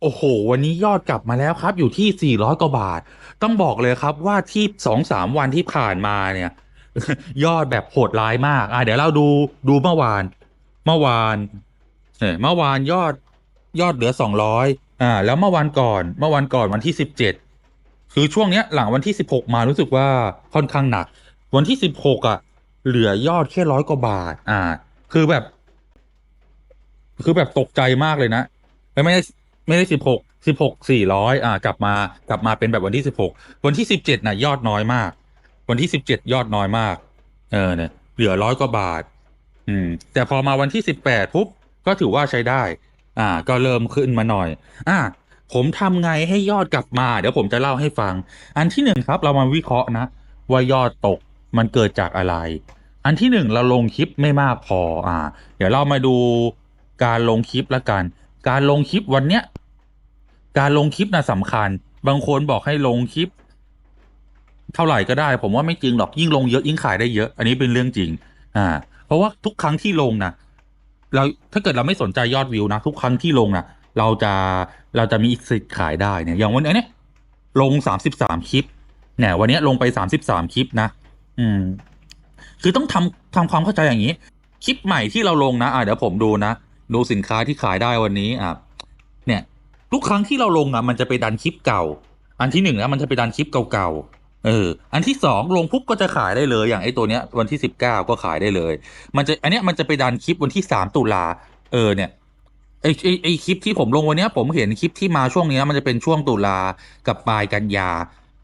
โอ้โห วันนี้ยอดกลับมาแล้วครับ อยู่ที่ 400 กว่าบาท ต้องบอกเลยครับว่าที่สองสามวันที่ผ่านมาเนี่ย ยอดแบบโหดร้ายมาก อะเดี๋ยวเราดูดูเมื่อวาน เมื่อวานเนี่ยเมื่อวานยอดยอดเหลือ 200อ่า แล้วเมื่อวานก่อน เมื่อวานก่อนวันที่ 17 คือช่วงเนี้ยหลังวันที่ 16 มารู้สึกว่าค่อนข้างหนัก วันที่ 16อะ เหลือยอดแค่ร้อยกว่าบาท อ่า คือแบบ คือแบบตกใจมากเลยนะไม่ได้ ไม่ได้สิบหกสิบหกสี่ร้อยอ่ากลับมากลับมาเป็นแบบวันที่สิบหกวันที่สิบเจ็ดน่ะยอดน้อยมาก วันที่สิบเจ็ดยอดน้อยมาก เออเนี่ยเหลือร้อยกว่าบาท อืม แต่พอมาวันที่สิบแปดปุ๊บก็ถือว่าใช้ได้ อ่า ก็เริ่มขึ้นมาหน่อย อ่าผมทำไงให้ยอดกลับมา เดี๋ยวผมจะเล่าให้ฟัง อันที่หนึ่งครับ เรามาวิเคราะห์นะ ว่ายอดตกมันเกิดจากอะไร อันที่หนึ่งเราลงคลิปไม่มากพออ่า เดี๋ยวเรามาดูการลงคลิปละกัน การลงคลิปวันเนี้ย การลงคลิปนะสำคัญ บางคนบอกให้ลงคลิป เท่าไหร่ก็ได้ ผมว่าไม่จริงหรอกยิ่งลงเยอะยิ่งขายได้เยอะ อันนี้เป็นเรื่องจริง อ่า เพราะว่าทุกครั้งที่ลงนะเราถ้าเกิดเราไม่สนใจยอดวิวนะทุกครั้งที่ลงนะเราจะเราจะมีสิทธิ์ขายได้เนี่ยอย่างวันนี้เนี่ยลงสามสิบสามคลิปเนี่ยวันนี้ลงไปสามสิบสามคลิปนะอืม คือต้องทำทำความเข้าใจอย่างนี้ คลิปใหม่ที่เราลงนะอ่าเดี๋ยวผมดูนะ ดูสินค้าที่ขายได้วันนี้อะเนี่ย ทุกครั้งที่เราลงอะมันจะไปดันคลิปเก่า อันที่หนึ่งนะมันจะไปดันคลิปเก่าๆเออ อันที่สองลงปุ๊บก็จะขายได้เลย อย่างไอ้ตัวเนี้ยวันที่สิบเก้าก็ขายได้เลย มันจะอันเนี้ยมันจะไปดันคลิปวันที่สามตุลาเออเนี่ยไอ้ไอไอคลิปที่ผมลงวันเนี้ยผมเห็นคลิปที่มาช่วงเนี้ยมันจะเป็นช่วงตุลากับปลายกันยา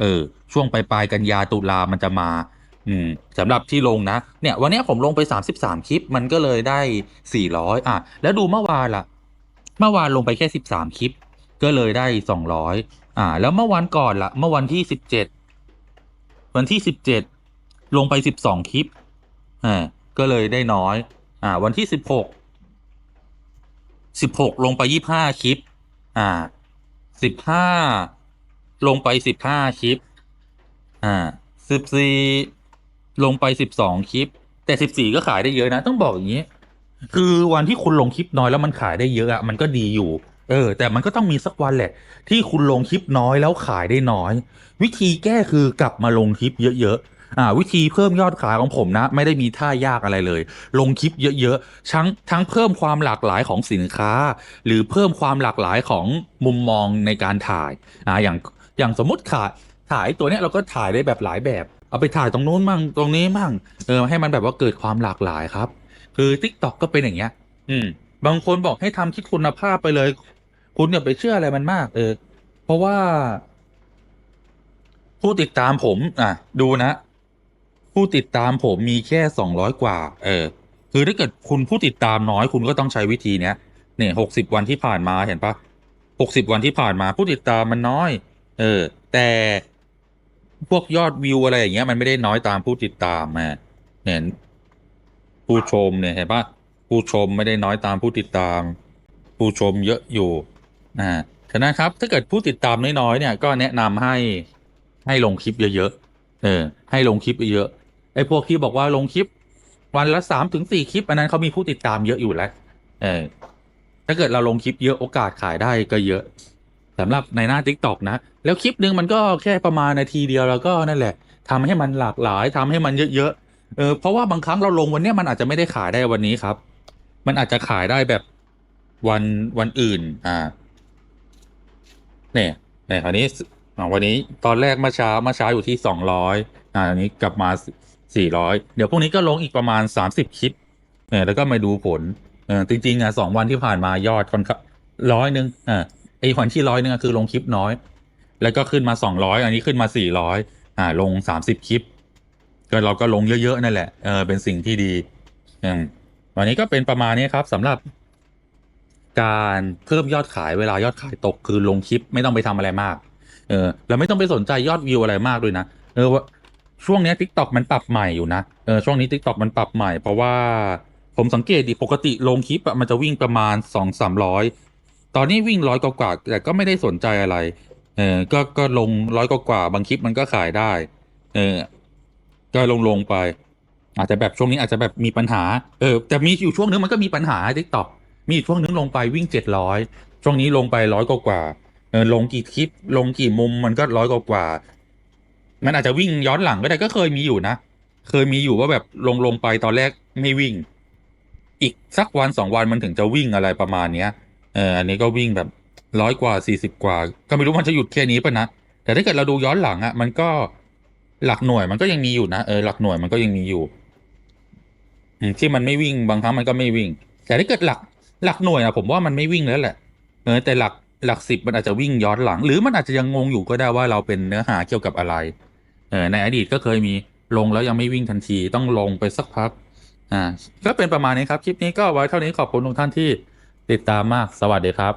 เออ ช่วงปลายปลายกันยาตุลามันจะมา อืมสำหรับที่ลงนะ เนี่ยวันเนี้ยผมลงไปสามสิบสามคลิป มันก็เลยได้สี่ร้อยอะ แล้วดูเมื่อวานล่ะ เมื่อวานลงไปแค่สิบสามคลิป ก็เลยได้สองร้อยอ่า แล้วเมื่อวันก่อนล่ะเมื่อวันที่สิบเจ็ดวันที่สิบเจ็ดลงไปสิบสองคลิปอ่าก็เลยได้น้อย อ่า วันที่สิบหกสิบหกลงไปยี่ห้าคลิป อ่าสิบห้าลงไปสิบห้าคลิป อ่าสิบสี่ลงไปสิบสองคลิป แต่สิบสี่ก็ขายได้เยอะนะ ต้องบอกอย่างนี้ คือวันที่คุณลงคลิปน้อยแล้วมันขายได้เยอะอะมันก็ดีอยู่ เออ แต่มันก็ต้องมีสักวันแหละ ที่คุณลงคลิปน้อยแล้วขายได้น้อย วิธีแก้คือกลับมาลงคลิปเยอะๆอ่า วิธีเพิ่มยอดขายของผมนะ ไม่ได้มีท่ายากอะไรเลย ลงคลิปเยอะๆทั้งทั้งเพิ่มความหลากหลายของสินค้า หรือเพิ่มความหลากหลายของมุมมองในการถ่ายอ่าอย่างอย่างสมมติขายถ่ายตัวเนี้ยเราก็ถ่ายได้แบบหลายแบบ เอาไปถ่ายตรงนู้นมั่งตรงนี้มั่งเออให้มันแบบว่าเกิดความหลากหลายครับ คือ t ิ k t o k ก็เป็นอย่างเงี้ย อืมบางคนบอกให้ทำคิดคุณภาพไปเลย คุณอย่าไปเชื่ออะไรมันมาก เออ เพราะว่า ผู้ติดตามผม อะ ดูนะ ผู้ติดตามผมมีแค่สองร้อยกว่า เออ คือถ้าเกิดคุณผู้ติดตามน้อยคุณก็ต้องใช้วิธีเนี้ยเนี่ยหกสิบวันที่ผ่านมาเห็นปะหกสิบวันที่ผ่านมาผู้ติดตามมันน้อย เออ แต่พวกยอดวิวอะไรอย่างเงี้ยมันไม่ได้น้อยตามผู้ติดตามมาเห็นผู้ชมเนี่ยเห็นปะผู้ชมไม่ได้น้อยตามผู้ติดตาม ผู้ชมเยอะอยู่ นะฉะนั้นครับ ถ้าเกิดผู้ติดตามน้อยๆเนี่ยก็แนะนำให้ให้ลงคลิปเยอะๆเออ ให้ลงคลิปเยอะๆไอ้พวกที่บอกว่าลงคลิป วันละสามถึงสี่คลิป อันนั้นเขามีผู้ติดตามเยอะอยู่แล้ว เออ ถ้าเกิดเราลงคลิปเยอะโอกาสขายได้ก็เยอะสำหรับในหน้า t ิ k t o k นะ แล้วคลิปหนึ่งมันก็แค่ประมาณนาทีเดียวแล้วก็นั่นแหละทำให้มันหลากหลายทำให้มันเยอะๆเออเพราะว่าบางครั้งเราลงวันนี้มันอาจจะไม่ได้ขายได้วันนี้ครับ มันอาจจะขายได้แบบวันวันอื่น อ่า เนี่ยเนี่ยคราวนี้อ่วันนี้ตอนแรกเมื่อเช้าเมื่อเช้าอยู่ที่สองร้อยอ่าอันนี้กลับมาสี่ร้อยเดี๋ยวพรุ่งนี้ก็ลงอีกประมาณสามสิบคลิปเนี่ยแล้วก็มาดูผลเออจริงๆอะสองวันที่ผ่านมายอดคนข้างร้อยหนึ่งอ่าไอ้วันที่ร้อยหนึ่งอะคือลงคลิปน้อย แล้วก็ขึ้นมาสองร้อยอันนี้ขึ้นมาสี่ร้อยอ่าลงสามสิบคลิปก็เราก็ลงเยอะๆนั่นแหละเออเป็นสิ่งที่ดีอืมวันนี้ก็เป็นประมาณนี้ครับสำหรับ การเพิ่มยอดขายเวลายอดขายตกคือลงคลิปไม่ต้องไปทำอะไรมาก เออเราไม่ต้องไปสนใจยอดวิวอะไรมากด้วยนะเออว่าช่วงนี้ทิกตอกมันปรับใหม่อยู่นะเออช่วงนี้ทิกตอกมันปรับใหม่เพราะว่าผมสังเกตดิปกติลงคลิปอะมันจะวิ่งประมาณสองสามร้อยตอนนี้วิ่งร้อยกว่าแต่ก็ไม่ได้สนใจอะไร เออก็ก็ลงร้อยกว่าบางคลิปมันก็ขายได้ เออก็ลงลงไป อาจจะแบบช่วงนี้อาจจะแบบมีปัญหา เออแต่มีอยู่ช่วงนึงมันก็มีปัญหาทิกตอก มีช่วงนึงลงไปวิ่งเจ็ดร้อยช่วงนี้ลงไปร้อยกว่าเออลงกี่คลิป ลงกี่มุมมันก็ร้อยกว่ามันอาจจะวิ่งย้อนหลังก็ได้ก็เคยมีอยู่นะ เคยมีอยู่ว่าแบบลงลงไปตอนแรกไม่วิ่ง อีกสักวันสองวันมันถึงจะวิ่งอะไรประมาณเนี้ยเอออันนี้ก็วิ่งแบบร้อยกว่าสี่สิบกว่า ก็ไม่รู้มันจะหยุดแค่นี้ปะนะแต่ถ้าเกิดเราดูย้อนหลังอะมันก็หลักหน่วยมันก็ยังมีอยู่นะเออหลักหน่วยมันก็ยังมีอยู่ที่มันไม่วิ่งบางครั้งมันก็ไม่วิ่ง แต่ถ้าเกิดหลัก หลักหน่วยอะผมว่ามันไม่วิ่งแล้วแหละเออแต่หลักหลักสิบมันอาจจะวิ่งย้อนหลัง หรือมันอาจจะยังงงอยู่ก็ได้ว่าเราเป็นเนื้อหาเกี่ยวกับอะไร เออในอดีตก็เคยมีลงแล้วยังไม่วิ่งทันทีต้องลงไปสักพัก อ่าก็เป็นประมาณนี้ครับ คลิปนี้ก็ไว้เท่านี้ขอบคุณทุกท่านที่ติดตามมากสวัสดีครับ